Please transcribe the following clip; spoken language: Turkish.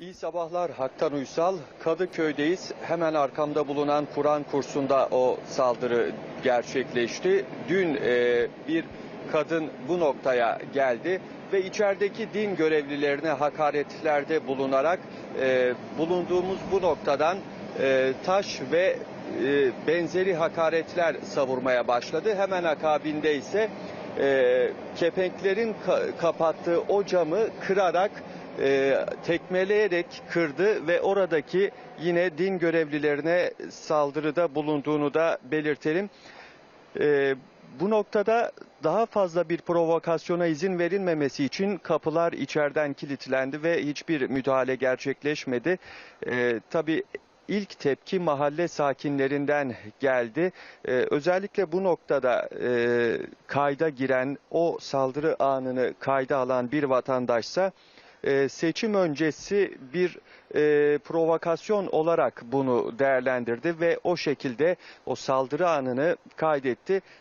İyi sabahlar Haktan Uysal. Kadıköy'deyiz. Hemen arkamda bulunan Kur'an kursunda o saldırı gerçekleşti. Dün e, bir kadın bu noktaya geldi ve içerideki din görevlilerine hakaretlerde bulunarak e, bulunduğumuz bu noktadan e, taş ve e, benzeri hakaretler savurmaya başladı. Hemen akabinde ise e, kepenklerin ka- kapattığı o camı kırarak e, tekmeleyerek kırdı ve oradaki yine din görevlilerine saldırıda bulunduğunu da belirtelim. E, bu noktada daha fazla bir provokasyona izin verilmemesi için kapılar içeriden kilitlendi ve hiçbir müdahale gerçekleşmedi. E, tabii ilk tepki mahalle sakinlerinden geldi. E, özellikle bu noktada e, kayda giren o saldırı anını kayda alan bir vatandaşsa e, seçim öncesi bir e, provokasyon olarak bunu değerlendirdi ve o şekilde o saldırı anını kaydetti.